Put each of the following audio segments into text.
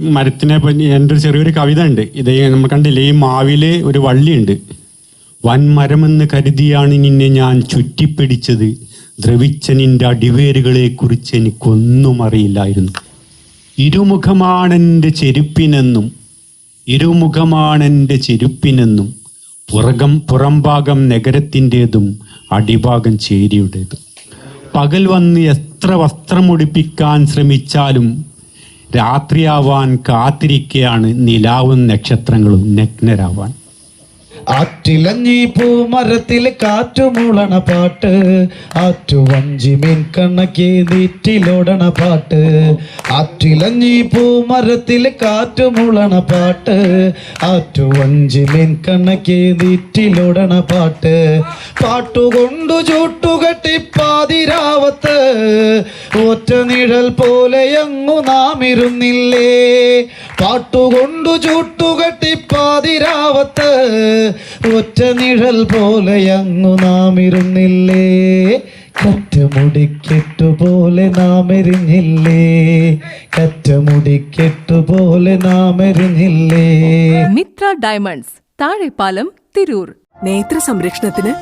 മരത്തിനെ പറ്റി എന്റെ ഒരു ചെറിയൊരു കവിത ഉണ്ട്. ഇത് നമ്മൾ കണ്ടില്ലേ ഈ മാവിൽ ഒരു വള്ളിയുണ്ട്. വൻമരമെന്ന് കരുതിയാണ് നിന്നെ ഞാൻ ചുറ്റിപ്പിടിച്ചത്. ദ്രവിച്ച നിന്റെ അടിവേരുകളെ കുറിച്ച് എനിക്കൊന്നും അറിയില്ലായിരുന്നു ഇരുമുഖമാണെന്റെ ചെരുപ്പിനെന്നും ഇരുമുഖമാണെന്റെ ചെരുപ്പിനെന്നും പുറകം പുറംഭാഗം നഗരത്തിന്റെതും അടിഭാഗം ചേരിയുടേതും. പകൽ വന്ന് എത്ര വസ്ത്രമുടിപ്പിക്കാൻ ശ്രമിച്ചാലും രാത്രിയാവാൻ കാത്തിരിക്കുകയാണ് നിലാവും നക്ഷത്രങ്ങളും നഗ്നരാവാൻ. ആറ്റിലഞ്ഞി പൂമരത്തിൽ കാറ്റുമൂളണ പാട്ട് ആറ്റു വഞ്ചി മീൻ കണ്ണക്കി നീറ്റിലോടണ പാട്ട് ആറ്റിലഞ്ഞി പൂമരത്തിൽ കാറ്റുമൂളണ പാട്ട് ആറ്റു വഞ്ചി മീൻ കണ്ണക്കി നീറ്റിലോടണ പാട്ട്. പാട്ടുകൊണ്ടു ചൂട്ടുകെട്ടി പാതിരാവത്ത് ഒറ്റ നിഴൽ പോലെയങ്ങു നാം ഇരുന്നില്ലേ പാട്ടുകൊണ്ടു ചൂട്ടുകെട്ടി പാതിരാവത്ത് ഒറ്റ നിഴൽ പോലെ അങ്ങു നാം ഇരുന്നില്ലേ കറ്റമുടിക്കെട്ടുപോലെ നാം എരിഞ്ഞില്ലേ കറ്റമുടിക്കെട്ടുപോലെ നാം എരിഞ്ഞില്ലേ മിത്ര ഡയമണ്ട്സ് താഴെപ്പാലം തിരൂർ. നേത്ര സംരക്ഷണത്തിന്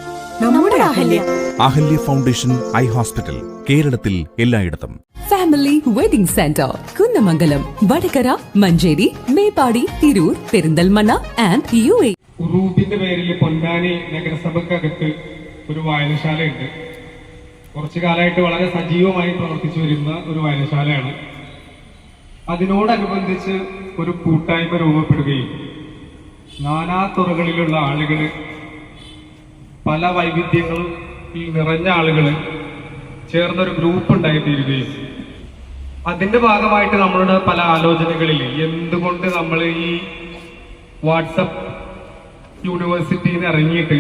നമ്മുടെ Ahalya. Ahalya. Foundation eye hospital കേരളത്തിൽ എല്ലായിടത്തും. Family wedding centre Kunnamangalam Vadakara Manjeri Meppadi Tirur Perinthalmanna and U A ഉറൂബിന്റെ പേരിൽ പൊന്നാനി നഗരസഭക്കകത്ത് ഒരു വായനശാലയുണ്ട്. കുറച്ചു കാലമായിട്ട് വളരെ സജീവമായി പ്രവർത്തിച്ചു വരുന്ന ഒരു വായനശാലയാണ്. അതിനോടനുബന്ധിച്ച് ഒരു കൂട്ടായ്മ രൂപപ്പെടുകയും നാനാ തുറകളിലുള്ള ആളുകൾ പല വൈവിധ്യങ്ങളിൽ നിറഞ്ഞ ആളുകൾ ചേർന്നൊരു ഗ്രൂപ്പ് ഉണ്ടായിത്തീരുകയും അതിന്റെ ഭാഗമായിട്ട് നമ്മളുടെ പല ആലോചനകളിൽ എന്തുകൊണ്ട് നമ്മൾ ഈ വാട്സപ്പ് യൂണിവേഴ്സിറ്റിയിൽ നിന്ന് ഇറങ്ങിയിട്ട്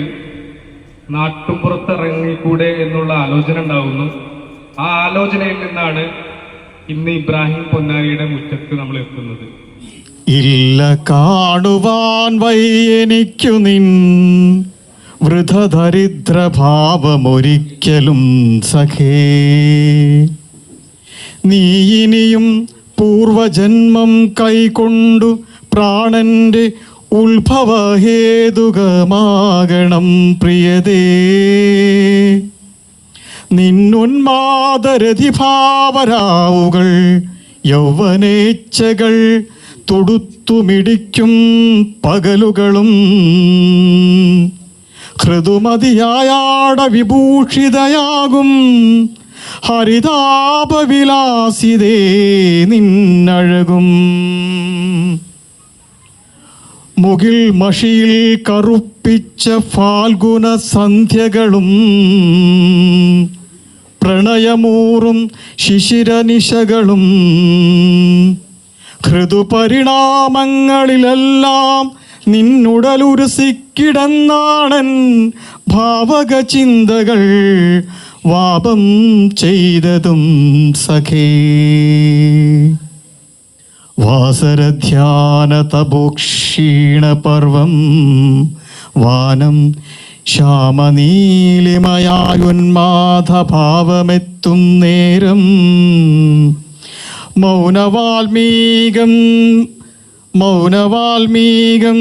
നാട്ടുംപുറത്ത് ഇറങ്ങിക്കൂടെ എന്നുള്ള ആലോചന ഉണ്ടാവുന്നു. ആ ആലോചനയിൽ നിന്നാണ് ഇന്ന് ഇബ്രാഹിം പൊന്നാരിയുടെ മുറ്റത്ത് നമ്മൾ എത്തുന്നത്. ഇല്ല കാണുവാൻ വൈയനിക്കു നിൻ വൃതദരിദ്രഭാവമൊരിക്കലും സഖേ. നീ ഇനിയും പൂർവജന്മം കൈകൊണ്ടു പ്രാണന്റെ ഉത്ഭവഹേതുകമാകണം പ്രിയതേ. നിന്നുന്മാദരതിഭാവരാവുകൾ യൗവനേച്ഛകൾ തൊടുത്തുമിടിക്കും പകലുകളും. ഹൃദുമതിയായാട വിഭൂഷിതയാകും ഹരിതാപവിലാസിതേ നിന്നഴകും. മുകിൽ മഷിയിൽ കറുപ്പിച്ച ഫാൽഗുന സന്ധ്യകളും പ്രണയമൂറും ശിശിരനിശകളും ഋതുപരിണാമങ്ങളിലെല്ലാം നിന്നുടലുരുസിക്കിടന്നാണൻ ഭാവക ചിന്തകൾ വാപം ചെയ്തതും സഖേ. വാസരധ്യാന പർവം വാനം ശ്യാമനീലിമയായുന്മാധഭാവമെത്തും നേരം മൗനവാൽമീകം മൗനവാൽമീകം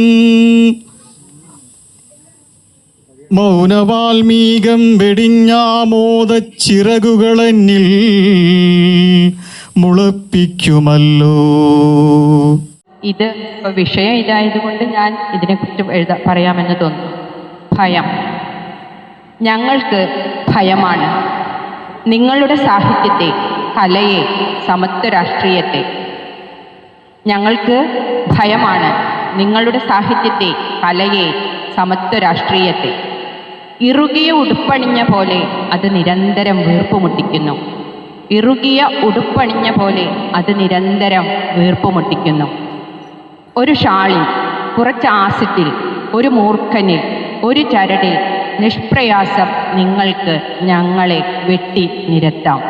മൗനവാൽമീകം വെടിഞ്ഞാമോദച്ചിറകുകളെന്നിൽ മുളപ്പിക്കുമല്ലോ. ഇത് വിഷയം ഇതായതുകൊണ്ട് ഞാൻ ഇതിനെക്കുറിച്ച് എഴുതാ പറയാമെന്ന് തോന്നുന്നു. ഭയം. ഞങ്ങൾക്ക് ഭയമാണ്. നിങ്ങളുടെ സാഹിത്യത്തെ കലയെ സമത്വ രാഷ്ട്രീയത്തെ ഞങ്ങൾക്ക് ഭയമാണ് നിങ്ങളുടെ സാഹിത്യത്തെ കലയെ സമത്വ രാഷ്ട്രീയത്തെ ഇറുകിയ ഉടുപ്പണിഞ്ഞ പോലെ അത് നിരന്തരം വീർപ്പുമുട്ടിക്കുന്നു. ഇറുകിയ ഉടുപ്പണിഞ്ഞ പോലെ അത് നിരന്തരം വീർപ്പുമുട്ടിക്കുന്നു. ഒരു ഷാളിൽ കുറച്ച് ആസിറ്റിൽ ഒരു മൂർഖനിൽ ഒരു ചരടിൽ നിഷ്പ്രയാസം നിങ്ങൾക്ക് ഞങ്ങളെ വെട്ടി നിരത്താം.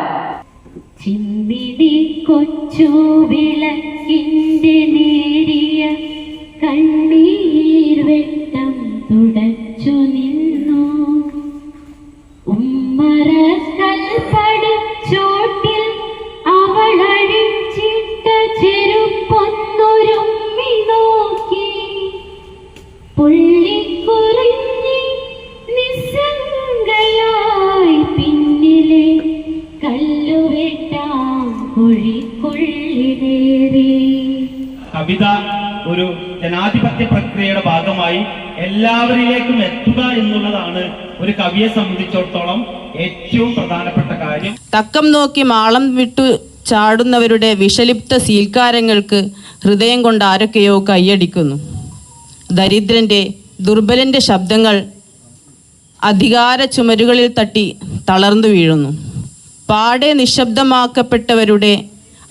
ചിമ്മിണി കൊച്ചു വിളക്കിന്റെ കവിയെ സംബന്ധിച്ചിടത്തോളം ഏറ്റവും പ്രധാനപ്പെട്ട കാര്യം തക്കം നോക്കി മാളം വിട്ടു ചാടുന്നവരുടെ വിഷലിപ്ത സീൽക്കാരങ്ങൾക്ക് ഹൃദയം കൊണ്ട് ആരൊക്കെയോ കൈയടിക്കുന്നു. ദരിദ്രന്റെ ദുർബലന്റെ ശബ്ദങ്ങൾ അധികാര ചുമരുകളിൽ തട്ടി തളർന്നു വീഴുന്നു. പാടെ നിശബ്ദമാക്കപ്പെട്ടവരുടെ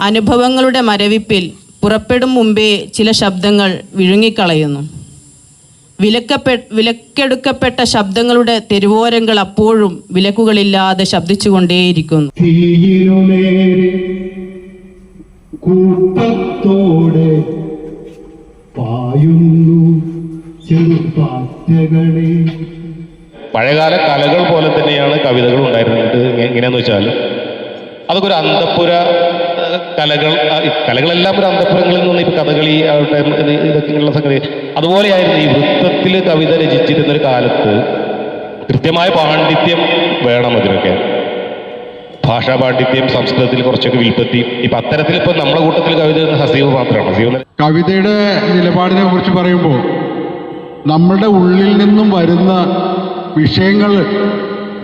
അനുഭവങ്ങളുടെ മരവിപ്പിൽ പുറപ്പെടും മുമ്പേ ചില ശബ്ദങ്ങൾ വിഴുങ്ങിക്കളയുന്നു. വിലക്കപ്പെ വിലക്കെടുക്കപ്പെട്ട ശബ്ദങ്ങളുടെ തെരുവോരങ്ങൾ അപ്പോഴും വിലക്കുകളില്ലാതെ ശബ്ദിച്ചുകൊണ്ടേയിരിക്കുന്നു. കൂട്ടത്തോടെ പായുന്നു പഴയകാല കലകൾ പോലെ തന്നെയാണ് കവിതകൾ ഉണ്ടായിരുന്നത്. എങ്ങനെയാന്ന് വെച്ചാൽ അതൊക്കെ ഒരു അന്തപ്പുര കലകൾ കലകളെല്ലാം ഒരു അന്തപുരങ്ങളിൽ നിന്ന് ഇപ്പൊ കഥകളി ആവട്ടെ ഇത് ഇതൊക്കെയുള്ള സംഗതി. അതുപോലെയായിരുന്നു ഈ വൃത്തത്തിൽ കവിത രചിച്ചിരുന്ന ഒരു കാലത്ത് കൃത്യമായ പാണ്ഡിത്യം വേണം അതിനൊക്കെ. ഭാഷാ പാണ്ഡിത്യം സംസ്കൃതത്തിൽ കുറച്ചൊക്കെ വിൽപ്പത്തി. ഇപ്പൊ അത്തരത്തിൽ ഇപ്പൊ നമ്മുടെ കൂട്ടത്തിൽ കവിത ഹസീവ് മാത്രമാണ്. ഹസീവ് കവിതയുടെ നിലപാടിനെ കുറിച്ച് പറയുമ്പോൾ നമ്മളുടെ ഉള്ളിൽ നിന്നും വരുന്ന വിഷയങ്ങൾ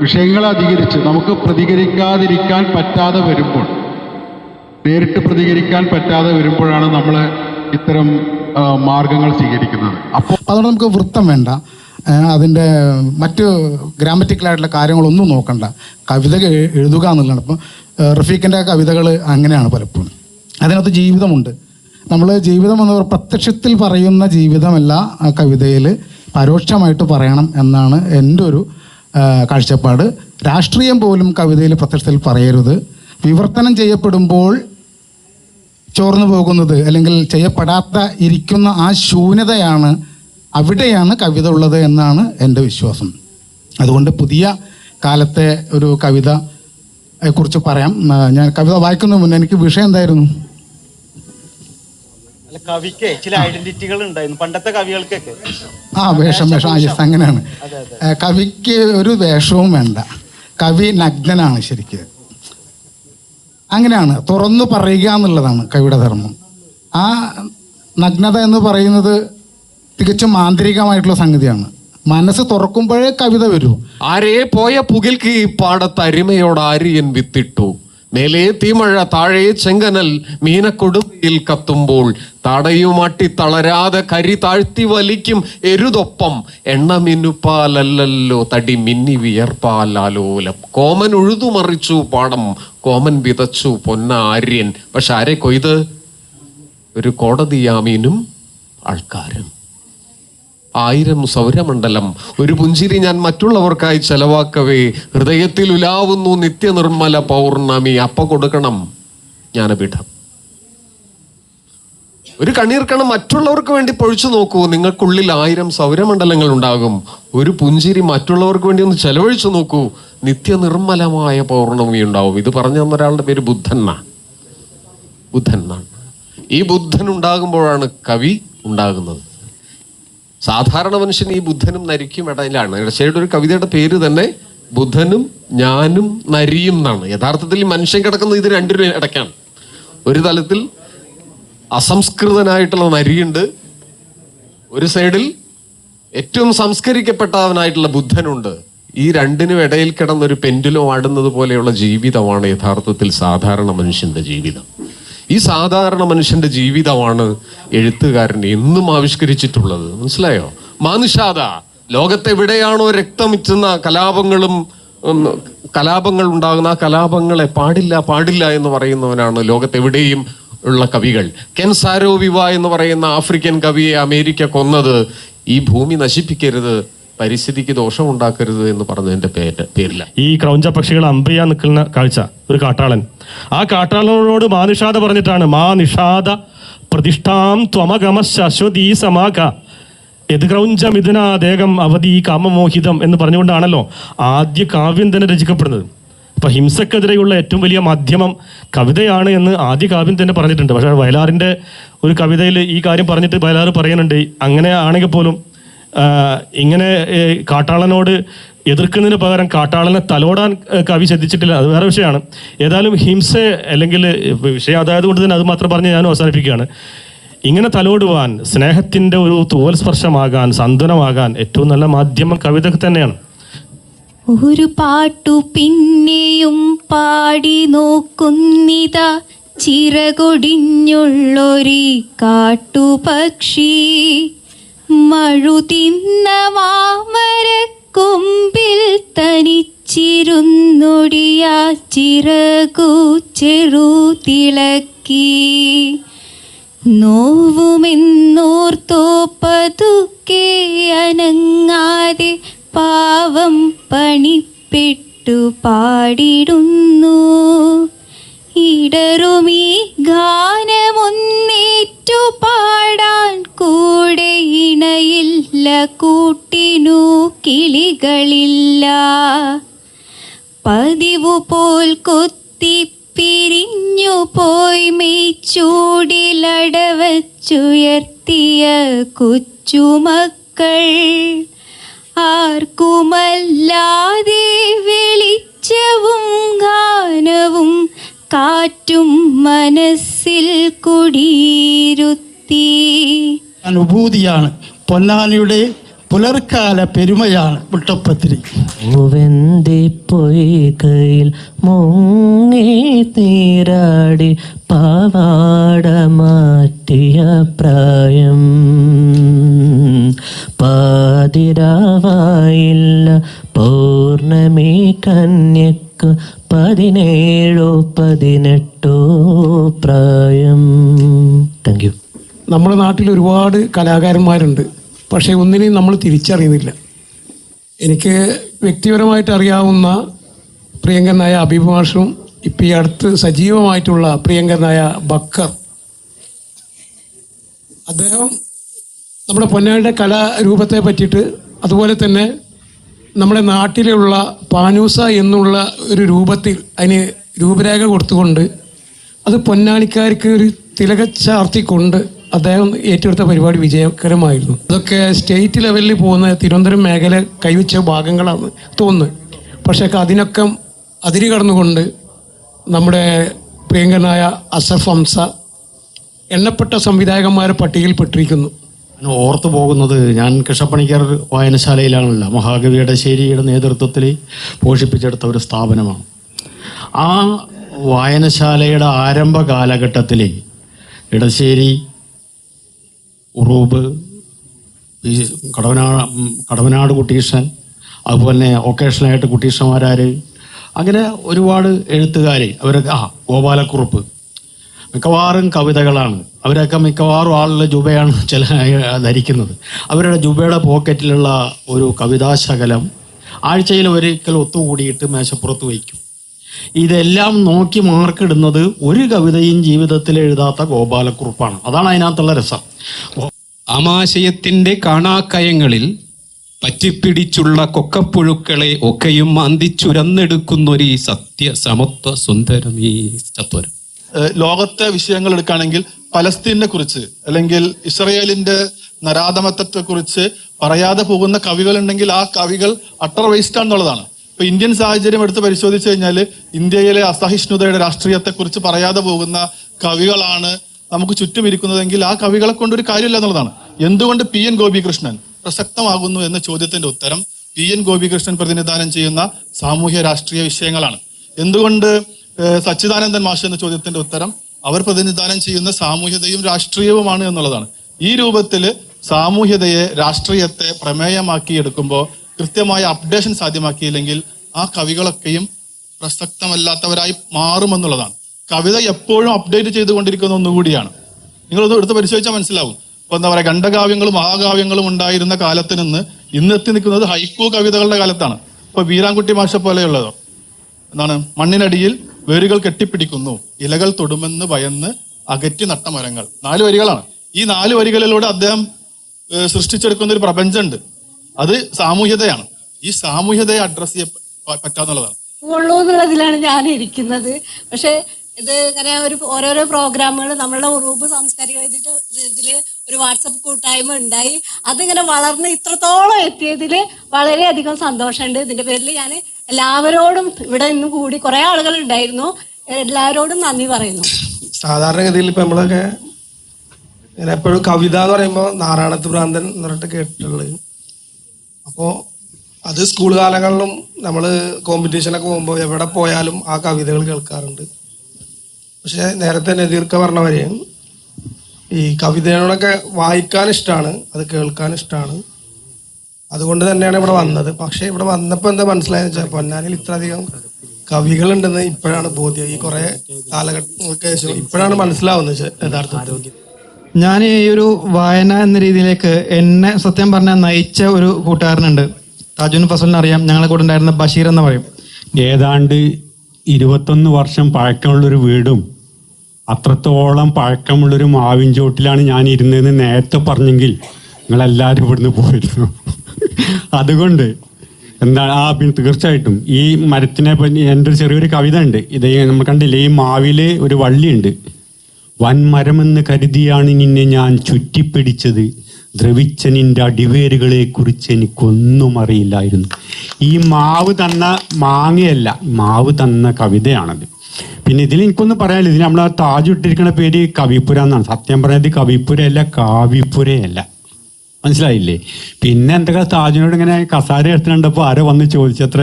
വിഷയങ്ങളെ അധികരിച്ച് നമുക്ക് പ്രതികരിക്കാതിരിക്കാൻ പറ്റാതെ വരുമ്പോൾ നേരിട്ട് പ്രതികരിക്കാൻ പറ്റാതെ വരുമ്പോഴാണ് നമ്മൾ ഇത്തരം മാർഗങ്ങൾ സ്വീകരിക്കുന്നത്. അപ്പോൾ അതുകൊണ്ട് നമുക്ക് വൃത്തം വേണ്ട. അതിന്റെ മറ്റ് ഗ്രാമറ്റിക്കലായിട്ടുള്ള കാര്യങ്ങളൊന്നും നോക്കണ്ട. കവിത എഴുതുക എന്നുള്ളതാണ്. ഇപ്പം റഫീഖിന്റെ കവിതകൾ അങ്ങനെയാണ് പലപ്പോഴും. അതിനകത്ത് ജീവിതമുണ്ട്. നമ്മൾ ജീവിതം എന്ന് പ്രത്യക്ഷത്തിൽ പറയുന്ന ജീവിതമല്ല കവിതയിൽ പരോക്ഷമായിട്ട് പറയണം എന്നാണ് എന്റെ ഒരു കാഴ്ചപ്പാട്. രാഷ്ട്രീയം പോലും കവിതയിൽ പ്രത്യക്ഷത്തിൽ പറയരുത്. വിവർത്തനം ചെയ്യപ്പെടുമ്പോൾ ചോർന്നു പോകുന്നത് അല്ലെങ്കിൽ ചെയ്യപ്പെടാത്ത ഇരിക്കുന്ന ആ ശൂന്യതയാണ് അവിടെയാണ് കവിത ഉള്ളത് എന്നാണ് എന്റെ വിശ്വാസം. അതുകൊണ്ട് പുതിയ കാലത്തെ ഒരു കവിത കുറിച്ച് പറയാം. ഞാൻ കവിത വായിക്കുന്ന മുന്നേ എനിക്ക് വിഷയം എന്തായിരുന്നു? കവിക്ക് ചില ഐഡന്റിറ്റികൾ ഉണ്ടായിരുന്നു. പണ്ടത്തെ കവികൾക്കൊക്കെ. ആ വേഷം വേഷം യെസ് അങ്ങനെയാണ്. കവിക്ക് ഒരു വേഷവും വേണ്ട. കവി നഗ്നനാണ് ശരിക്ക്. അങ്ങനെയാണ്. തുറന്നു പറയുക എന്നുള്ളതാണ് കവിയുടെ ധർമ്മം. ആ നഗ്നത എന്ന് പറയുന്നത് തികച്ചും ആന്തരികമായിട്ടുള്ള സംഗതിയാണ്. മനസ്സ് തുറക്കുമ്പോഴേ കവിത വരൂ. ആരേ പോയ പുകിൽക്ക് ഈ പാടത്ത് അരിമയോട് ആര്യൻ വിത്തിട്ടു. മേലേ തീമഴ താഴെ ചെങ്കനൽ മീനക്കൊടുതിയിൽ കത്തുമ്പോൾ തടയുമാട്ടി തളരാതെ കരി താഴ്ത്തി വലിക്കും എരുതൊപ്പം. എണ്ണ മിന്നുപ്പാലല്ലോ തടി മിന്നി വിയർപ്പാലാലോലം കോമൻ ഉഴുതുമറിച്ചു പാടം കോമൻ വിതച്ചു പൊന്ന ആര്യൻ. പക്ഷെ ആരെ കൊയ്ത്? ഒരു കോടതിയാമീനും ആൾക്കാരും. ആയിരം സൗരമണ്ഡലം. ഒരു പുഞ്ചിരി ഞാൻ മറ്റുള്ളവർക്കായി ചെലവാക്കവേ. ഹൃദയത്തിൽ ഉലാവുന്നു നിത്യനിർമ്മല പൗർണമി. അപ്പ കൊടുക്കണം ജ്ഞാനപീഠം. ഒരു കണ്ണീർക്കണം മറ്റുള്ളവർക്ക് വേണ്ടി പൊഴിച്ചു നോക്കൂ. നിങ്ങൾക്കുള്ളിൽ ആയിരം സൗരമണ്ഡലങ്ങൾ ഉണ്ടാകും. ഒരു പുഞ്ചിരി മറ്റുള്ളവർക്ക് വേണ്ടി ഒന്ന് ചെലവഴിച്ചു നോക്കൂ. നിത്യനിർമ്മലമായ പൗർണമി ഉണ്ടാവും. ഇത് പറഞ്ഞു തന്ന ഒരാളുടെ പേര് ബുദ്ധൻ എന്നാ ബുദ്ധൻ എന്നാണ് ഈ ബുദ്ധൻ ഉണ്ടാകുമ്പോഴാണ് കവി ഉണ്ടാകുന്നത്. സാധാരണ മനുഷ്യൻ ഈ ബുദ്ധനും നരിക്കും ഇടയിലാണ്. ഇടശ്ശേരിയുടെ ഒരു കവിതയുടെ പേര് തന്നെ ബുദ്ധനും ഞാനും നരിയും എന്നാണ്. യഥാർത്ഥത്തിൽ മനുഷ്യൻ കിടക്കുന്ന ഇത് രണ്ടിനും ഇടയ്ക്കാണ്. ഒരു തലത്തിൽ അസംസ്കൃതനായിട്ടുള്ള നരിയുണ്ട്. ഒരു സൈഡിൽ ഏറ്റവും സംസ്കരിക്കപ്പെട്ടവനായിട്ടുള്ള ബുദ്ധനുണ്ട്. ഈ രണ്ടിനും ഇടയിൽ കിടന്നൊരു പെൻഡുലോ ആടുന്നത് പോലെയുള്ള ജീവിതമാണ് യഥാർത്ഥത്തിൽ സാധാരണ മനുഷ്യന്റെ ജീവിതം. ഈ സാധാരണ മനുഷ്യന്റെ ജീവിതമാണ് എഴുത്തുകാരൻ എന്നും ആവിഷ്കരിച്ചിട്ടുള്ളത്. മനസ്സിലായോ? മാനുഷാദ ലോകത്തെവിടെയാണോ രക്തമിറ്റുന്ന കലാപങ്ങളും കലാപങ്ങൾ ഉണ്ടാകുന്ന ആ കലാപങ്ങളെ പാടില്ല പാടില്ല എന്ന് പറയുന്നവനാണ് ലോകത്തെവിടെയും ഉള്ള കവികൾ. കെൻ സാരോ വിവ എന്ന് പറയുന്ന ആഫ്രിക്കൻ കവിയെ അമേരിക്ക കൊന്നത് ഈ ഭൂമി നശിപ്പിക്കരുത് പരിസ്ഥിതിക്ക് ദോഷമുണ്ടാക്കരുത് എന്ന് പറഞ്ഞതിന്റെ പേര് പേരില്ല. ഈ ക്രൗഞ്ച പക്ഷികൾ അമ്പയ്യാൻ നിൽക്കുന്ന കാഴ്ച ഒരു കാട്ടാളൻ. ആ കാട്ടാളനോട് മാനിഷാദ പറഞ്ഞിട്ടാണ് മാ നിഷാദ പ്രതിഷ്ഠാം ത്വമഗമ ശശ്വതീ സമാക എത് ക്രൗഞ്ചം ഇതിനാദേഹം അവധി കാമമോഹിതം എന്ന് പറഞ്ഞുകൊണ്ടാണല്ലോ ആദ്യ കാവ്യം തന്നെ രചിക്കപ്പെടുന്നത്. അപ്പൊ ഹിംസക്കെതിരെയുള്ള ഏറ്റവും വലിയ മാധ്യമം കവിതയാണ് എന്ന് ആദ്യ കാവ്യം തന്നെ പറഞ്ഞിട്ടുണ്ട്. പക്ഷേ വയലാറിന്റെ ഒരു കവിതയിൽ ഈ കാര്യം പറഞ്ഞിട്ട് വയലാർ പറയുന്നുണ്ട് അങ്ങനെ ആണെങ്കിൽ പോലും ഇങ്ങനെ കാട്ടാളനോട് എതിർക്കുന്നതിന് പകരം കാട്ടാളനെ തലോടാൻ കവി ശ്രദ്ധിച്ചിട്ടില്ല. അത് വേറെ വിഷയമാണ്. ഏതായാലും ഹിംസ അല്ലെങ്കിൽ വിഷയം അതായത് കൊണ്ട് തന്നെ അത് മാത്രം പറഞ്ഞ് ഞാൻ അവസാനിപ്പിക്കുകയാണ്. ഇങ്ങനെ തലോടുവാൻ സ്നേഹത്തിന്റെ ഒരു തോൽ സ്പർശമാകാൻ സന്തുലമാകാൻ ഏറ്റവും നല്ല മാധ്യമം കവിത തന്നെയാണ്. ഒരു പാട്ടു പിന്നെയും പാടി നോക്കുന്നിത. ചിറകൊടിഞ്ഞുള്ളൊരു കാട്ടുപക്ഷി. മഴുതിന്ന മാമരക്കൊമ്പിൽ തനിച്ചിരുന്നൊടിയാ ചിറകു ചെറുതിളക്കി തിളക്കി. നോവുമെന്നോർത്തോപ്പതുക്കെ അനങ്ങാതെ പാവം പണിപ്പെട്ടു പാടിടുന്നു. ഇടറുമീ ഗാനമൊന്നേറ്റു കൂട്ടിനു കിളികളില്ല. പതിവു പോൽ കൊത്തി പിരിഞ്ഞു പോയി മെയ്ച്ചൂടിലടവച്ചുയർത്തിയ കൊച്ചുമക്കൾ. ആർക്കുമല്ലാതെ വെളിച്ചവും ഗാനവും കാറ്റും മനസ്സിൽ കുടിയിരുത്തി. അനുഭൂതിയാണ്. പൊന്നാനിയുടെ പുലർക്കാല പെരുമയാണ് മുട്ടപ്പത്തിരി. പൊയ്കയിൽ മുങ്ങി തീരാടി പാവാട മാറ്റിയ പ്രായം. പാതിരാവായില്ല പൗർണമി കന്യക്ക് പതിനേഴോ പതിനെട്ടോ പ്രായം. താങ്ക് യു നമ്മുടെ നാട്ടിൽ ഒരുപാട് കലാകാരന്മാരുണ്ട്. പക്ഷേ ഒന്നിനെയും നമ്മൾ തിരിച്ചറിയുന്നില്ല. എനിക്ക് വ്യക്തിപരമായിട്ട് അറിയാവുന്ന പ്രിയങ്കരനായ അഭിഭാഷും ഇപ്പം ഈ അടുത്ത് സജീവമായിട്ടുള്ള പ്രിയങ്കരനായ ബക്കർ. അദ്ദേഹം നമ്മുടെ പൊന്നാളുടെ കലാരൂപത്തെ പറ്റിയിട്ട് അതുപോലെ തന്നെ നമ്മുടെ നാട്ടിലുള്ള പാനൂസ എന്നുള്ള ഒരു രൂപത്തിൽ അതിന് രൂപരേഖ കൊടുത്തുകൊണ്ട് അത് പൊന്നാളിക്കാർക്ക് ഒരു തിലക ചാർത്തിക്കൊണ്ട് അദ്ദേഹം ഏറ്റെടുത്ത പരിപാടി വിജയകരമായിരുന്നു. അതൊക്കെ സ്റ്റേറ്റ് ലെവലിൽ പോകുന്ന തിരുവനന്തപുരം മേഖല കൈവച്ച ഭാഗങ്ങളാണ് തോന്നുന്നത് പക്ഷേ അതിനൊക്കെ അതിരി കടന്നുകൊണ്ട് നമ്മുടെ പ്രിയങ്കനായ അസഫ് ഹംസ എണ്ണപ്പെട്ട സംവിധായകന്മാരെ പട്ടികയിൽപ്പെട്ടിരിക്കുന്നു ഞാൻ ഓർത്തു പോകുന്നത് ഞാൻ കൃഷപ്പണിക്കർ വായനശാലയിലാണല്ലോ. മഹാകവിയുടെ ശേരിയുടെ നേതൃത്വത്തിൽ പോഷിപ്പിച്ചെടുത്ത ഒരു സ്ഥാപനമാണ്. ആ വായനശാലയുടെ ആരംഭ കാലഘട്ടത്തിൽ ഇടശ്ശേരി ഉറൂബ് ഈ കടവനാ കടവനാട് കുട്ടീഷൻ അതുപോലെ തന്നെ ഒക്കേഷണലായിട്ട് കുട്ടീഷന്മാരാർ അങ്ങനെ ഒരുപാട് എഴുത്തുകാർ അവരൊക്കെ ആ ഗോപാലക്കുറുപ്പ്. മിക്കവാറും കവിതകളാണ്. അവരൊക്കെ മിക്കവാറും ആളുടെ ജുബയാണ് ചില ധരിക്കുന്നത്. അവരുടെ ജുബയുടെ പോക്കറ്റിലുള്ള ഒരു കവിതാശകലം ആഴ്ചയിൽ ഒരിക്കൽ ഒത്തുകൂടിയിട്ട് മേശപ്പുറത്ത് വയ്ക്കും. ഇതെല്ലാം നോക്കി മാർക്കിടുന്നത് ഒരു കവിതയും ജീവിതത്തിൽ എഴുതാത്ത ഗോപാലക്കുറുപ്പാണ്. അതാണ് അതിനകത്തുള്ള രസം. ആമാശയത്തിന്റെ കാണാക്കയങ്ങളിൽ പറ്റിപ്പിടിച്ചുള്ള കൊക്കപ്പുഴുക്കളെ ഒക്കെയും അന്തിച്ചുരന്നെടുക്കുന്നൊരു ഒരു സത്യ സമത്വ സുന്ദരമീ ചത്വരം ലോകത്തെ വിഷയങ്ങൾ എടുക്കുകയാണെങ്കിൽ പലസ്തീനെ കുറിച്ച് അല്ലെങ്കിൽ ഇസ്രയേലിന്റെ നരാധമത്വത്തെ കുറിച്ച് പറയാതെ പോകുന്ന കവികളുണ്ടെങ്കിൽ ആ കവികൾ അട്ടർ വേസ്റ്റ് ആണെന്നുള്ളതാണ്. ഇപ്പൊ ഇന്ത്യൻ സാഹചര്യം എടുത്ത് പരിശോധിച്ചു കഴിഞ്ഞാൽ ഇന്ത്യയിലെ അസഹിഷ്ണുതയുടെ രാഷ്ട്രീയത്തെ കുറിച്ച് പറയാതെ പോകുന്ന കവികളാണ് നമുക്ക് ചുറ്റും ഇരിക്കുന്നതെങ്കിൽ ആ കവികളെ കൊണ്ട് ഒരു കാര്യമില്ല എന്നുള്ളതാണ്. എന്തുകൊണ്ട് പി എൻ ഗോപികൃഷ്ണൻ പ്രസക്തമാകുന്നു എന്ന ചോദ്യത്തിന്റെ ഉത്തരം പി എൻ ഗോപികൃഷ്ണൻ പ്രതിനിധാനം ചെയ്യുന്ന സാമൂഹ്യ രാഷ്ട്രീയ വിഷയങ്ങളാണ്. എന്തുകൊണ്ട് സച്ചിദാനന്ദൻ മാഷ് എന്ന ചോദ്യത്തിന്റെ ഉത്തരം അവർ പ്രതിനിധാനം ചെയ്യുന്ന സാമൂഹ്യതയും രാഷ്ട്രീയവുമാണ് എന്നുള്ളതാണ്. ഈ രൂപത്തിൽ സാമൂഹ്യതയെ രാഷ്ട്രീയത്തെ പ്രമേയമാക്കി എടുക്കുമ്പോൾ കൃത്യമായ അപ്ഡേഷൻ സാധ്യമാക്കിയില്ലെങ്കിൽ ആ കവികളൊക്കെയും പ്രസക്തമല്ലാത്തവരായി മാറുമെന്നുള്ളതാണ്. കവിത എപ്പോഴും അപ്ഡേറ്റ് ചെയ്തുകൊണ്ടിരിക്കുന്ന ഒന്നുകൂടിയാണ്. നിങ്ങളത് എടുത്ത് പരിശോധിച്ചാൽ മനസ്സിലാവും. ഇപ്പൊ എന്താ പറയാ ഖണ്ഡകാവ്യങ്ങളും മഹാകാവ്യങ്ങളും ഉണ്ടായിരുന്ന കാലത്ത് നിന്ന് ഇന്ന് എത്തി നിൽക്കുന്നത് ഹൈക്കു കവിതകളുടെ കാലത്താണ്. ഇപ്പൊ വീരാൻകുട്ടി മാഷ പോലെയുള്ളതോ? എന്താണ്? മണ്ണിനടിയിൽ വേരുകൾ കെട്ടിപ്പിടിക്കുന്നു. ഇലകൾ തൊടുമെന്ന് ഭയന്ന് അകറ്റി നട്ട മരങ്ങൾ. നാല് വരികളാണ്. ഈ നാല് വരികളിലൂടെ അദ്ദേഹം സൃഷ്ടിച്ചെടുക്കുന്ന ഒരു പ്രപഞ്ചമുണ്ട്. അത് സാമൂഹ്യതയാണ്. ഈ സാമൂഹ്യതയെ അഡ്രസ് ചെയ്യാൻ പറ്റാന്നുള്ളതാണ്. ഉള്ളൂ എന്നുള്ളതിലാണ് ഞാൻ ഇരിക്കുന്നത്. പക്ഷേ ഇത് ഇങ്ങനെ ഒരു ഓരോരോ പ്രോഗ്രാമുകൾ നമ്മളുടെ ഉറൂബ് സാംസ്കാരിക ഇതിൽ ഇതിൽ ഒരു വാട്സപ്പ് കൂട്ടായ്മ ഉണ്ടായി. അതിങ്ങനെ വളർന്ന് ഇത്രത്തോളം എത്തിയതിൽ വളരെയധികം സന്തോഷമുണ്ട്. ഇതിന്റെ പേരിൽ ഞാൻ എല്ലാവരോടും ഇവിടെ ഇന്ന് കൂടി കുറെ ആളുകൾ ഉണ്ടായിരുന്നു. എല്ലാവരോടും നന്ദി പറയുന്നു. സാധാരണഗതിയിൽ ഇപ്പം നമ്മളൊക്കെ എപ്പോഴും കവിത എന്ന് പറയുമ്പോൾ നാരായണത്ത് ഭ്രാന്തൻ എന്ന് പറഞ്ഞിട്ട് കേട്ടിട്ടുള്ളത്. അപ്പോൾ അത് സ്കൂൾ കാലങ്ങളിലും നമ്മൾ കോമ്പറ്റീഷനൊക്കെ പോകുമ്പോൾ എവിടെ പോയാലും ആ കവിതകൾ കേൾക്കാറുണ്ട്. പക്ഷെ നേരത്തെ നദീർക്ക പറഞ്ഞ വരെ ഈ കവിതകളൊക്കെ വായിക്കാൻ ഇഷ്ടമാണ് അത് കേൾക്കാൻ ഇഷ്ടമാണ് അതുകൊണ്ട് തന്നെയാണ് ഇവിടെ വന്നത്. പക്ഷേ ഇവിടെ വന്നപ്പോൾ എന്താ മനസ്സിലായെന്ന് വെച്ചാൽ പൊന്നാനിൽ ഇത്രയധികം കവികളുണ്ടെന്ന് ഇപ്പോഴാണ് ബോധ്യം. ഈ കുറേ കാലഘട്ടങ്ങൾക്ക് ശേഷം ഇപ്പോഴാണ് മനസ്സിലാവുന്നത് യഥാർത്ഥ യഥാർത്ഥത്തിൽ. ഞാൻ ഈ ഒരു വായന എന്ന രീതിയിലേക്ക് എന്നെ സത്യം പറഞ്ഞാൽ നയിച്ച ഒരു കൂട്ടുകാരനുണ്ട്. താജുൻ ഫസലിനെ അറിയാം. ഞങ്ങളെ കൂടെ ഉണ്ടായിരുന്ന ബഷീർ എന്ന് പറയും. ഏതാണ്ട് ഇരുപത്തൊന്ന് വർഷം പഴക്കമുള്ളൊരു വീടും അത്രത്തോളം പഴക്കമുള്ളൊരു മാവിൻ ചോട്ടിലാണ് ഞാൻ ഇരുന്നതെന്ന് നേരത്തെ പറഞ്ഞെങ്കിൽ നിങ്ങളെല്ലാവരും ഇവിടുന്ന് പോയിരുന്നു. അതുകൊണ്ട് എന്താ ആ പിന്നെ തീർച്ചയായിട്ടും ഈ മരത്തിനെ പറ്റി എന്റെ ഒരു ചെറിയൊരു കവിത ഉണ്ട്. ഇത് നമ്മൾ കണ്ടില്ലേ ഈ മാവിൽ ഒരു വള്ളിയുണ്ട്. വൻമരമെന്ന് കരുതിയാണ് നിന്നെ ഞാൻ ചുറ്റിപ്പിടിച്ചത്. ദ്രവിച്ച നിന്റെ അടിവേരുകളെ കുറിച്ച് എനിക്കൊന്നും അറിയില്ലായിരുന്നു. ഈ മാവ് തന്ന മാങ്ങയല്ല മാവ് തന്ന കവിതയാണത്. പിന്നെ ഇതിൽ എനിക്കൊന്നും പറയാനില്ല. ഇതിന് നമ്മൾ ആ താജ് ഇട്ടിരിക്കുന്ന പേര് കവിപുര എന്നാണ്. സത്യം പറയുന്നത് കവിപുരയല്ല കാവിപ്പുരയല്ല മനസ്സിലായില്ലേ? പിന്നെ എന്തൊക്കെ താജിനോട് ഇങ്ങനെ കസാര എടുത്തിട്ടുണ്ടപ്പോൾ ആരോ വന്ന് ചോദിച്ചത്ര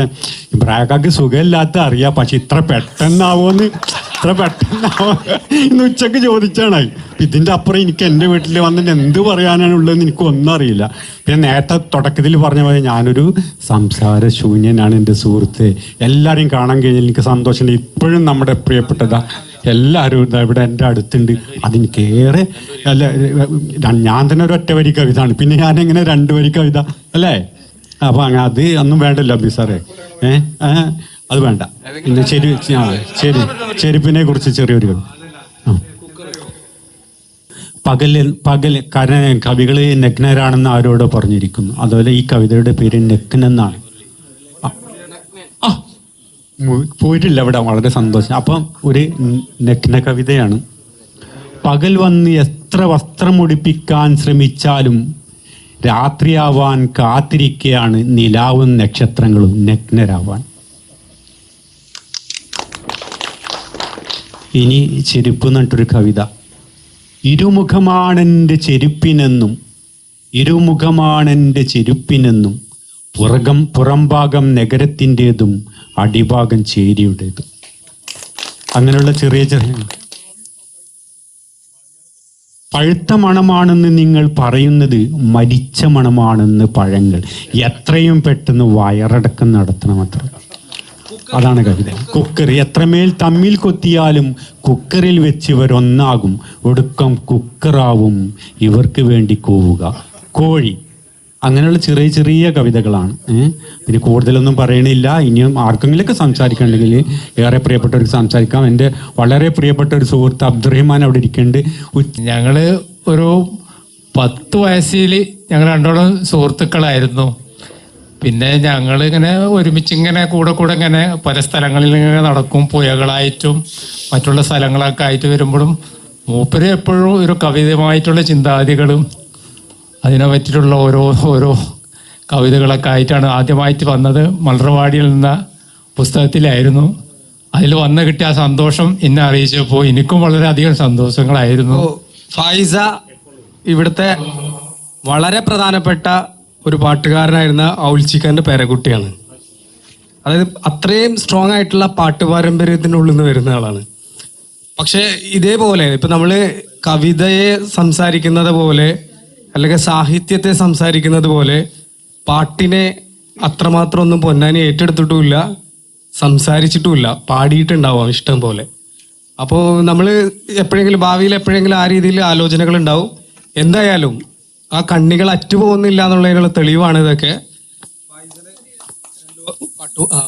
ഇബ്രാഹക്കാക്ക് സുഖമില്ലാത്ത അറിയാം പക്ഷെ ഇത്ര പെട്ടെന്നാവോന്ന് ഇത്ര പെട്ടെന്നാവോ? ഇന്ന് ഉച്ചയ്ക്ക് ചോദിച്ചാണ്. ഇതിന്റെ അപ്പുറം എനിക്ക് എന്റെ വീട്ടിൽ വന്നിട്ട് എന്ത് പറയാനാണ് ഉള്ളതെന്ന് എനിക്ക് ഒന്നും അറിയില്ല. പിന്നെ നേരത്തെ തുടക്കത്തിൽ പറഞ്ഞ പോലെ ഞാനൊരു സംസാര ശൂന്യനാണ് എന്റെ സുഹൃത്ത്. എല്ലാവരെയും കാണാൻ കഴിഞ്ഞാൽ എനിക്ക് സന്തോഷമുണ്ട്. ഇപ്പോഴും നമ്മുടെ പ്രിയപ്പെട്ടതാ എല്ലാവരും ഇവിടെ എന്റെ അടുത്തുണ്ട്. അതെനിക്കേറെ അല്ല ഞാൻ തന്നെ ഒരു ഒറ്റ വരി കവിതാണ് പിന്നെ ഞാൻ എങ്ങനെ രണ്ട് വരി കവിത അല്ലേ? അപ്പൊ അങ്ങനെ അത് ഒന്നും വേണ്ടല്ലോ അബി സാറേ. ഏഹ് അത് വേണ്ട. പിന്നെ ചെരി ആ ചെരുപ്പിനെ കുറിച്ച് ചെറിയൊരു കവി പകൽ പകൽ കര കവികൾ നഗ്നരാണെന്ന് ആരോടോ പറഞ്ഞിരിക്കുന്നു. അതുപോലെ ഈ കവിതയുടെ പേര് നഗ്നെന്നാണ് പോയിട്ടില്ല അവിടെ വളരെ സന്തോഷം. അപ്പം ഒരു നഗ്ന കവിതയാണ്. പകൽ വന്ന് എത്ര വസ്ത്രം ഉടിപ്പിക്കാൻ ശ്രമിച്ചാലും രാത്രിയാവാൻ കാത്തിരിക്കുകയാണ് നിലാവും നക്ഷത്രങ്ങളും നഗ്നരാവാൻ. ഇനി ചെരുപ്പ് എന്നിട്ടൊരു കവിത. ഇരുമുഖമാണെന്റെ ചെരുപ്പിനെന്നും ഇരുമുഖമാണെന്റെ ചെരുപ്പിനെന്നും പുറകം പുറംഭാഗം നഗരത്തിന്റെതും അടിഭാഗം ചേരിയുടേതും. അങ്ങനെയുള്ള ചെറിയ ചെറിയ പഴുത്ത മണമാണെന്ന് നിങ്ങൾ പറയുന്നത് മരിച്ച മണമാണെന്ന് പഴങ്ങൾ. എത്രയും പെട്ടെന്ന് വയറടക്കം നടത്തണം അത്ര. അതാണ് കവിത. കുക്കറി എത്രമേൽ തമ്മിൽ കൊത്തിയാലും കുക്കറിൽ വെച്ച് ഇവർ ഒന്നാകും ഒടുക്കം കുക്കറാവും. ഇവർക്ക് വേണ്ടി കൂവുക. കോഴി. അങ്ങനെയുള്ള ചെറിയ ചെറിയ കവിതകളാണ്. പിന്നെ കൂടുതലൊന്നും പറയണില്ല. ഇനിയും ആർക്കെങ്കിലുമൊക്കെ സംസാരിക്കണമെങ്കിൽ ഏറെ പ്രിയപ്പെട്ടവർക്ക് സംസാരിക്കാം. എന്റെ വളരെ പ്രിയപ്പെട്ട ഒരു സുഹൃത്ത് അബ്ദുറഹിമാൻ അവിടെ ഇരിക്കുന്നുണ്ട്. ഞങ്ങൾ ഒരു പത്ത് വയസ്സിൽ ഞങ്ങൾ രണ്ടോളം സുഹൃത്തുക്കളായിരുന്നു. പിന്നെ ഞങ്ങൾ ഇങ്ങനെ ഒരുമിച്ച് ഇങ്ങനെ കൂടെ കൂടെ ഇങ്ങനെ പല സ്ഥലങ്ങളിൽ ഇങ്ങനെ നടക്കും. പുഴകളായിട്ടും മറ്റുള്ള സ്ഥലങ്ങളൊക്കെ ആയിട്ട് വരുമ്പോഴും മൂപ്പര് എപ്പോഴും ഒരു കവിതമായിട്ടുള്ള ചിന്താഗതികളും അതിനെ പറ്റിയിട്ടുള്ള ഓരോ ഓരോ കവിതകളൊക്കെ ആയിട്ടാണ് ആദ്യമായിട്ട് വന്നത്. മലർവാടിയിൽ നിന്ന പുസ്തകത്തിലായിരുന്നു. അതിൽ വന്ന് കിട്ടിയ ആ സന്തോഷം എന്നെ അറിയിച്ചപ്പോൾ എനിക്കും വളരെയധികം സന്തോഷങ്ങളായിരുന്നു. ഫൈസ ഇവിടുത്തെ വളരെ പ്രധാനപ്പെട്ട ഒരു പാട്ടുകാരനായിരുന്ന ഔൽച്ചിക്കന്റെ പേരക്കുട്ടിയാണ്. അതായത് അത്രയും സ്ട്രോങ് ആയിട്ടുള്ള പാട്ട് പാരമ്പര്യത്തിന്റെ ഉള്ളിൽ നിന്ന് വരുന്ന ആളാണ്. പക്ഷേ ഇതേപോലെ ഇപ്പം നമ്മൾ കവിതയെ സംസാരിക്കുന്നത് പോലെ അല്ലെങ്കിൽ സാഹിത്യത്തെ സംസാരിക്കുന്നത് പോലെ പാട്ടിനെ അത്രമാത്രം ഒന്നും പൊന്നാനി ഏറ്റെടുത്തിട്ടുമില്ല സംസാരിച്ചിട്ടുമില്ല പാടിയിട്ടുണ്ടാവാം ഇഷ്ടം പോലെ അപ്പോൾ നമ്മൾ എപ്പോഴെങ്കിലും ഭാവിയിൽ എപ്പോഴെങ്കിലും ആ രീതിയിൽ ആലോചനകൾ ഉണ്ടാവും എന്തായാലും ആ കണ്ണികൾ അറ്റുപോകുന്നില്ല എന്നുള്ളതിനുള്ള തെളിവാണ് ഇതൊക്കെ പാട്ടു- ആ.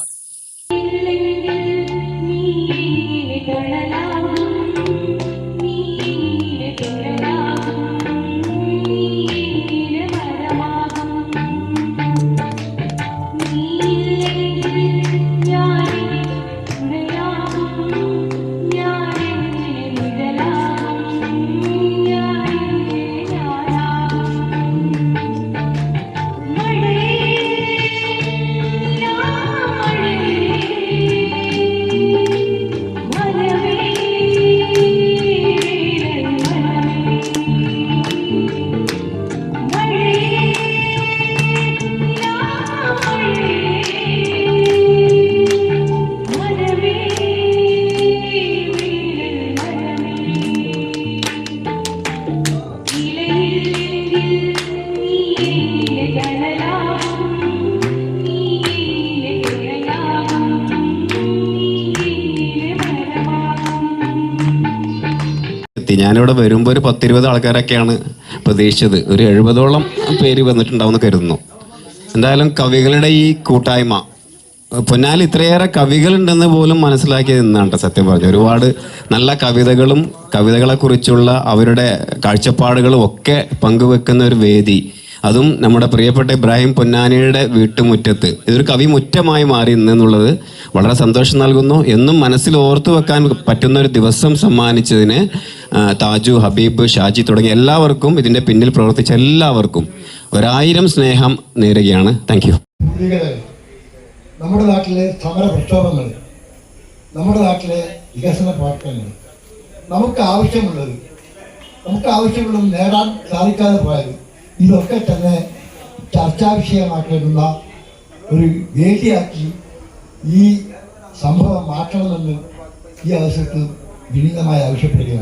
ഞാനിവിടെ വരുമ്പോൾ ഒരു പത്തിരുപത് ആൾക്കാരൊക്കെയാണ് പ്രതീക്ഷിച്ചത്. ഒരു എഴുപതോളം പേര് വന്നിട്ടുണ്ടാവുമെന്ന് കരുതുന്നു. എന്തായാലും കവികളുടെ ഈ കൂട്ടായ്മ പൊന്നാൽ ഇത്രയേറെ കവികളുണ്ടെന്ന് പോലും മനസ്സിലാക്കി നിന്നാണ് സത്യം പറഞ്ഞു ഒരുപാട് നല്ല കവിതകളും കവിതകളെക്കുറിച്ചുള്ള അവരുടെ കാഴ്ചപ്പാടുകളും ഒക്കെ പങ്കുവെക്കുന്ന ഒരു വേദി. അതും നമ്മുടെ പ്രിയപ്പെട്ട ഇബ്രാഹിം പൊന്നാനിയുടെ വീട്ടുമുറ്റത്ത്. ഇതൊരു കവിമുറ്റമായി മാറി എന്നുള്ളത് വളരെ സന്തോഷം നൽകുന്നു. എന്നും മനസ്സിൽ ഓർത്തു വെക്കാൻ പറ്റുന്ന ഒരു ദിവസം സമ്മാനിച്ചതിന് താജു ഹബീബ് ഷാജി തുടങ്ങിയ എല്ലാവർക്കും ഇതിന്റെ പിന്നിൽ പ്രവർത്തിച്ച എല്ലാവർക്കും ഒരായിരം സ്നേഹം നേരുകയാണ്. താങ്ക് നമ്മുടെ നാട്ടിലെ സമര പ്രക്ഷോഭങ്ങൾ നമ്മുടെ നാട്ടിലെ വികസന പ്രവർത്തനങ്ങൾ നമുക്ക് ആവശ്യമുള്ളത് നമുക്ക് ആവശ്യമുള്ളത് നേടാൻ സാധിക്കാതെ പോയാൽ ഇതൊക്കെ തന്നെ ചർച്ചാ ഒരു വേദിയാക്കി ഈ സംഭവം മാറ്റണമെന്ന് ഈ അവസരത്തിൽ വിനീതമായി ആവശ്യപ്പെടുകയാണ്.